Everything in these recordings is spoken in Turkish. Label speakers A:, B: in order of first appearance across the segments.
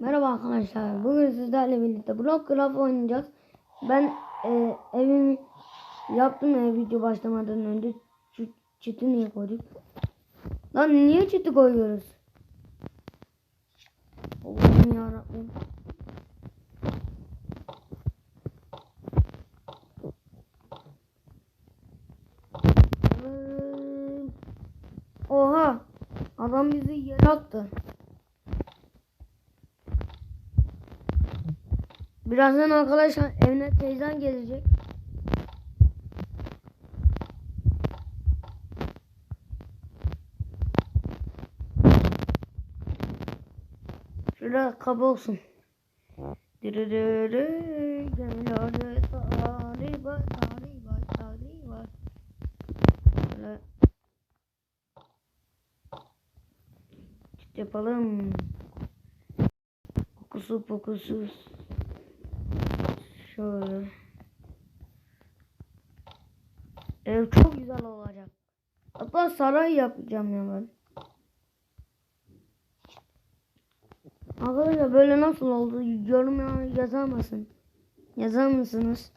A: Merhaba arkadaşlar. Bugün sizlerle birlikte Blockcraft oynayacağız. Ben e, evimi yaptım ev video başlamadan önce. Çı, çiti niye koyduk? Lan niye çiti koyuyoruz? Allah'ım yarabbim. Oha! Adam bizi yere attı. Birazdan arkadaşlar evine teyzen gelecek. Şurada kaba olsun. Dırırırı, yapalım. Kokusu pokusuz. Şöyle. Ev çok güzel olacak. Hatta saray yapacağım ya ben. Arkadaşlar böyle nasıl oldu? Yoruma yazar mısın? Yazar mısınız?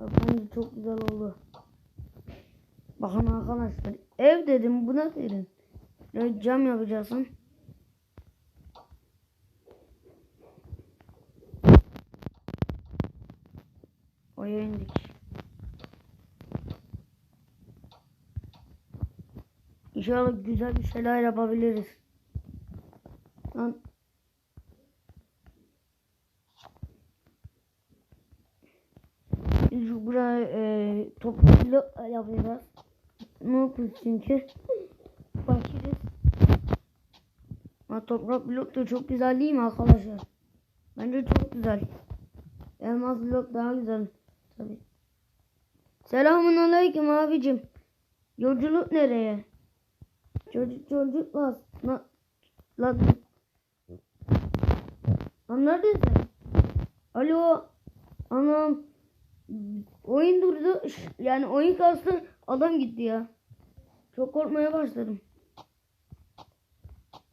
A: Bence çok güzel oldu. Bakın arkadaşlar. Ev dedim buna dedim. Cam yapacaksın. Oya indik. İnşallah güzel bir şeyler yapabiliriz. Lan. Şu buraya e, toplu yapacağız. Ne yapıyoruz çünkü? Fakiriz. Ha, toprak blok da çok güzel değil mi arkadaşlar? Bence çok güzel. Elmas blok daha güzel. Tabii. Selamun aleyküm abicim. Yolculuk nereye? Çocuk çocuk lan. Lan. Lan. Neredesin? Alo. Anam. Oyun durdu. Yani oyun kastı. Adam gitti ya. Çok korkmaya başladım.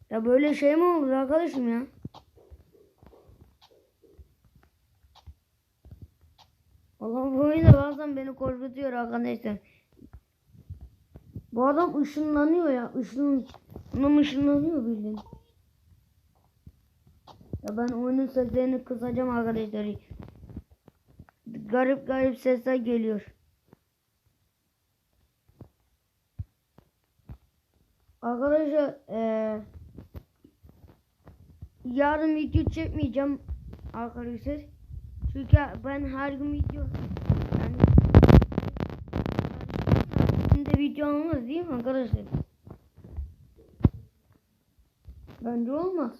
A: Ya böyle şey mi olur arkadaşım ya? Allah bu oyun da bazen beni korkutuyor arkadaşlar. Bu adam ışınlanıyor ya. Işın, adam ışınlanıyor bildiğin. Ya ben oyunun seslerini kısacağım arkadaşlar. Garip garip sesler geliyor. Arkadaşlar eee yarın video çekmeyeceğim arkadaşlar. Çünkü ben her gün video yani Şimdi video olmaz değil mi arkadaşlar? Bence olmaz.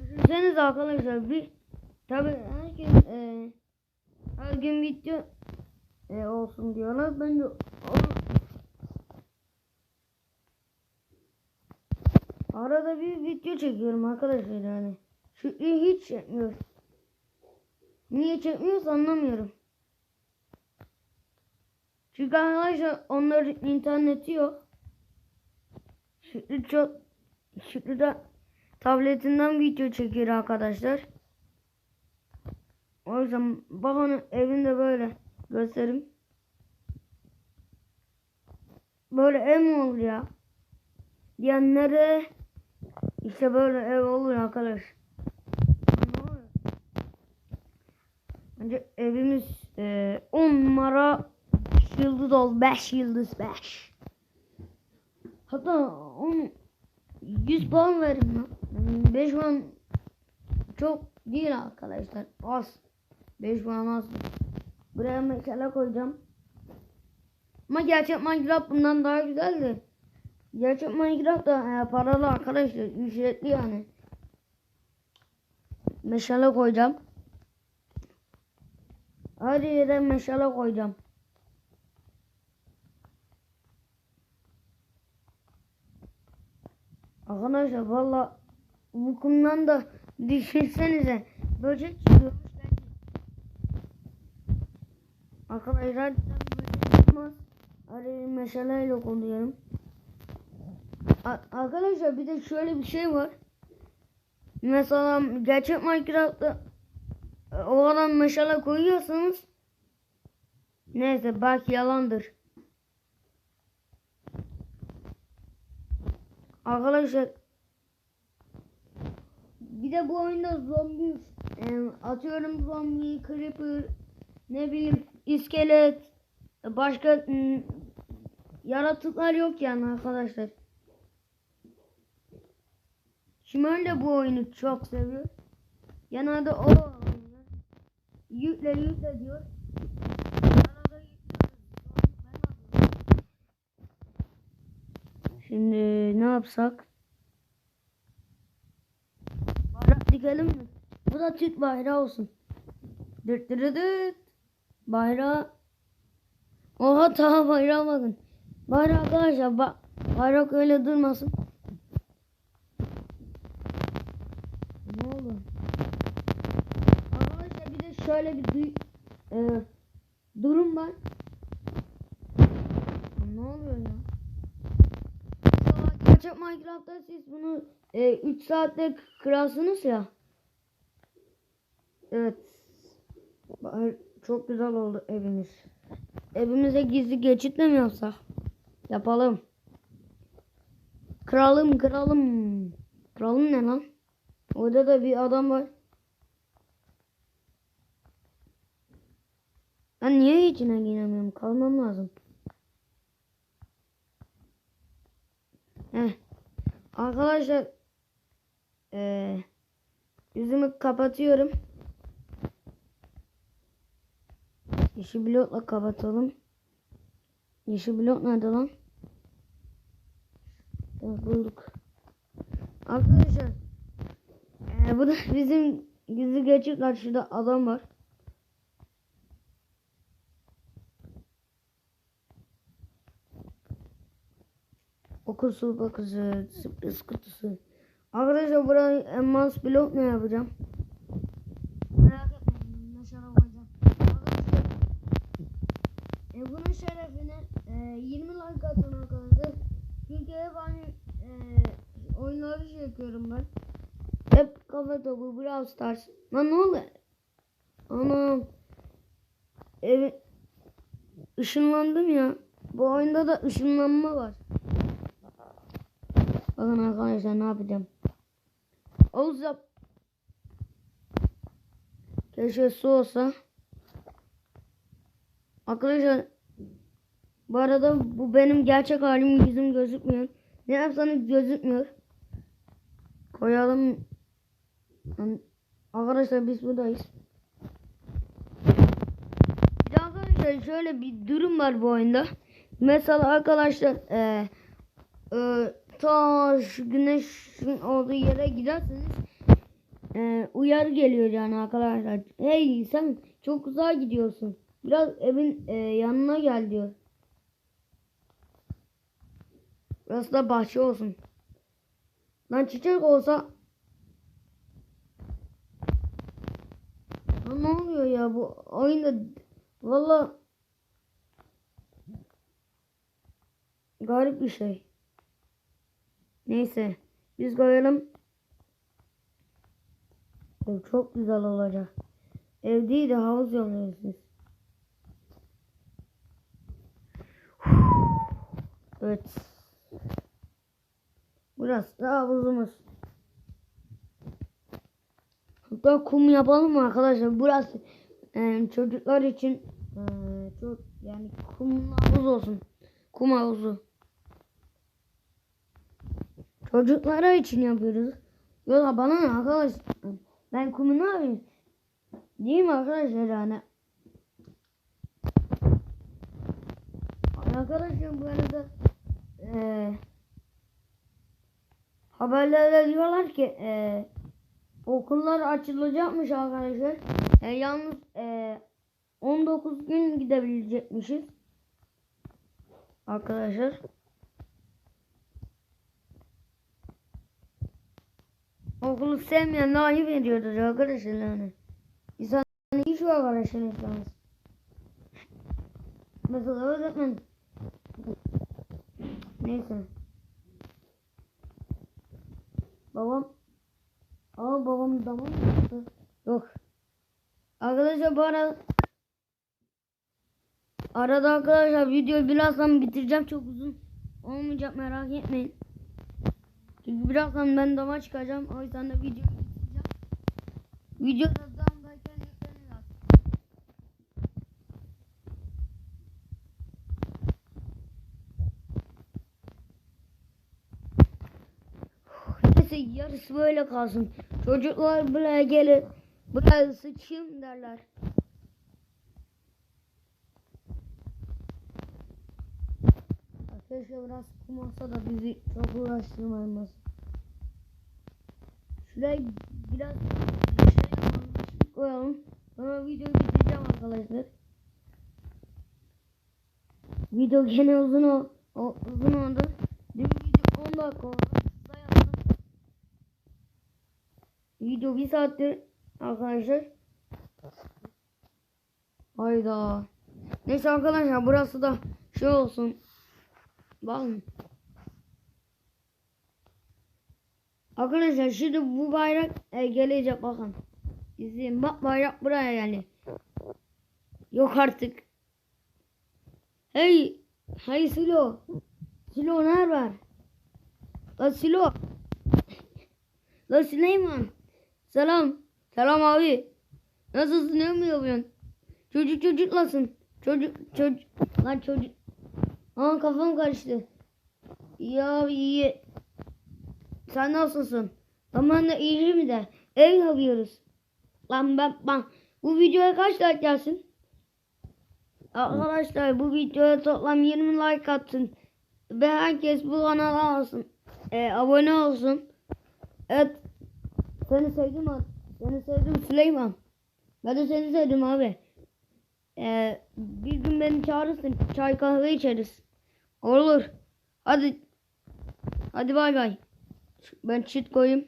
A: Düşünseniz arkadaşlar bir tabi her gün e, her gün video e, olsun diyorlar. Bence. Arada bir video çekiyorum arkadaşlar yani. Şükrü hiç çekmiyor. Niye çekmiyorsa anlamıyorum. Çünkü arkadaşlar onların interneti yok. Şükrü çok Şükrü de tabletinden video çekiyor arkadaşlar. O yüzden bakın evinde böyle göstereyim. Böyle ev mi olur ya? Diyenlere işte böyle ev olur arkadaş. Ne oluyor? Bence evimiz 10 numara yıldız ol 5 yıldız 5. Hatta 10 100 puan verin lan. 5 puan çok değil arkadaşlar. Az. 5 puan az. Buraya mesela koyacağım. Ama gerçek Minecraft bundan daha güzeldi. Gerçek Minecraft da e, paralı arkadaşlar. Ücretli yani. Meşale koyacağım. Her yere meşale koyacağım. Arkadaşlar valla bu kumdan da düşünsenize böcek çıkıyormuş ben. Arkadaşlar böcek çıkmaz. Arayı meşaleyle konuyorum. Arkadaşlar bir de şöyle bir şey var. Mesela gerçek Minecraft'ta o adam meşale koyuyorsanız neyse belki yalandır. Arkadaşlar bir de bu oyunda zombi e, atıyorum zombi, creeper, ne bileyim iskelet, başka m, yaratıklar yok yani arkadaşlar. Şimal de bu oyunu çok seviyor. Genelde o. Yükle yükle diyor. Şimdi ne yapsak? Bayrak dikelim mi? Bu da Türk bayrağı olsun. Dırt dırt dırt. Bayrağı. Oha ta bayrağa bakın. Bayrak arkadaşlar bak. Bayrak öyle durmasın. Ne oldu? Şöyle bir e, durum var. Ne oluyor ya? Mesela gerçek Minecraft'ta siz bunu 3 saatte kırarsınız ya. Evet. Çok güzel oldu evimiz. Evimize gizli geçit de mi yapsak? Yapalım. Kralım kralım. Kralım ne lan? Orada da bir adam var. Ben niye içine giremiyorum? Kalmam lazım. Heh. Arkadaşlar eee yüzümü kapatıyorum. Yeşil blokla kapatalım. Yeşil blok nerede lan? Evet, bulduk. Arkadaşlar ee, bu da bizim gizli geçit karşıda adam var. Okusu bakısı sürpriz kutusu. Arkadaşlar burayı elmas blok ne yapacağım? Merak etmeyin. Şarap koyacağım. Arkadaşlar e, bunun şerefine e, 20 like atın arkadaşlar. Çünkü hep hani e, oyunları yapıyorum ben. Hep kafa topu, Brawl Stars. Lan ne oldu? Anam. Evet. Işınlandım ya. Bu oyunda da ışınlanma var. Bakın arkadaşlar ne yapacağım. Yap. Keşke su olsa. Arkadaşlar bu arada bu benim gerçek halim yüzüm gözükmüyor. Ne yapsanız gözükmüyor. Koyalım. Arkadaşlar biz buradayız. Bir de arkadaşlar şöyle bir durum var bu oyunda. Mesela arkadaşlar eee e, ta güneşin olduğu yere giderseniz e, uyarı geliyor yani arkadaşlar. Hey sen çok uzağa gidiyorsun. Biraz evin e, yanına gel diyor. Burası da bahçe olsun. Lan çiçek olsa Lan ne oluyor ya bu oyunda valla garip bir şey. Neyse biz koyalım. Ev çok güzel olacak. Ev değil de havuz yapıyorsunuz. Evet. Burası da havuzumuz. Hatta kum yapalım mı arkadaşlar? Burası e, çocuklar için e, çok yani kum havuz olsun. Kum havuzu. Çocuklara için yapıyoruz. Yoksa bana ne arkadaş? Ben kumu ne yapayım? Değil mi arkadaşlar yani? Arkadaşlar bu arada eee haberlerde diyorlar ki eee okullar açılacakmış arkadaşlar. E, yalnız eee 19 gün gidebilecekmişiz. Arkadaşlar. Okulu sevmeyen ayıp ediyordur arkadaşlar yani. İnsan iş var arkadaşlar insanız. Mesela öğretmen. Neyse. Babam. Aa babam damar mı? Yok. Arkadaşlar bu arada Arada arkadaşlar videoyu birazdan bitireceğim. Çok uzun olmayacak merak etmeyin. Birazdan ben dama çıkacağım. O yüzden de videoyu bitireceğim. Videoda damdayken yüklenir artık. Neyse yarısı böyle kalsın. Çocuklar buraya gelir. Buraya sıçayım derler. Keşke biraz kum olsa da bizi çok uğraştırmaz. Şuraya biraz şey koyalım. Sonra videoyu bitireceğim arkadaşlar. Video gene uzun o, o uzun oldu. Dün video 10 dakika oldu. Kısa yaptım. Video bir saattir arkadaşlar. Hayda. Neyse arkadaşlar burası da şey olsun. Bakın. Arkadaşlar şimdi bu bayrak e, gelecek bakın. İzleyin bak bayrak buraya yani. Yok artık. Hey. Hey Silo. Silo nerede var? La Silo. La Süleyman. Selam. Selam abi. Nasılsın ne mi yapıyorsun? Çocuk çocuklasın. Çocuk çocuk. Lan çocuk. Aa kafam karıştı. Ya iyi. Sen nasılsın? Aman da iyi mi de? Ev yapıyoruz. Lan ben, ben bu videoya kaç like gelsin? Arkadaşlar bu videoya toplam 20 like atsın. Ve herkes bu kanala alsın. Ee, abone olsun. Evet. Seni sevdim abi. Seni sevdim Süleyman. Ben de seni sevdim abi. Ee, bir gün beni çağırırsın. Çay kahve içeriz. Olur. Hadi. Hadi bay bay. Ben çit koyayım.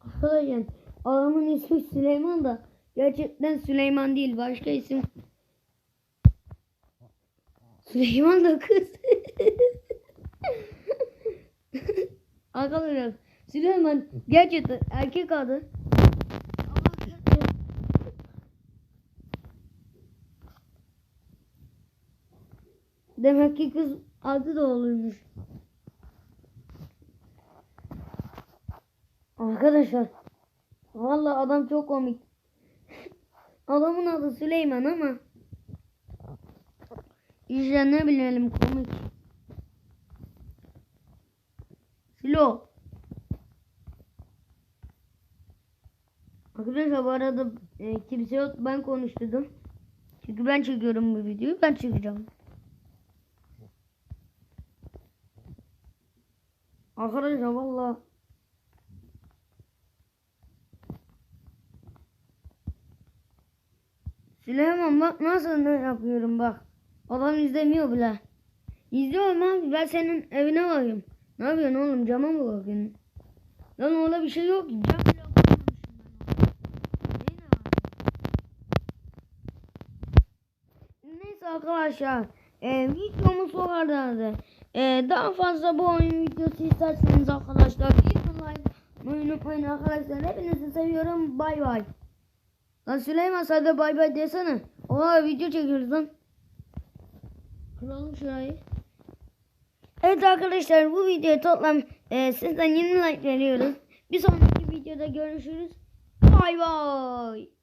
A: Arkadaşlar adamın ismi Süleyman da gerçekten Süleyman değil. Başka isim. Süleyman da kız. Arkadaşlar Süleyman gerçekten erkek adı. Demek ki kız adı da olurmuş. Arkadaşlar vallahi adam çok komik. Adamın adı Süleyman ama işte ne bilelim komik. Silo. Arkadaşlar bu arada e, kimse yok ben konuşturdum. Çünkü ben çekiyorum bu videoyu ben çekeceğim. Arkadaşlar valla Süleyman bak nasıl ne yapıyorum bak. Adam izlemiyor bile. İzliyorum abi ben senin evine bakayım. Ne yapıyorsun oğlum cama mı bakıyorsun? Lan orada bir şey yok ki. Cam bile? Neyse arkadaşlar. E, videomuz bu kadardı. E, daha fazla bu oyun videosu isterseniz arkadaşlar. Bir like unutmayın arkadaşlar. Hepinizi seviyorum. Bay bay. Lan Süleyman sen de bay bay desene. Oha video çekiyoruz lan. Kıralım şurayı. Evet arkadaşlar bu videoya toplam e, sizden 20 like veriyoruz. Bir sonraki videoda görüşürüz. Bay bay.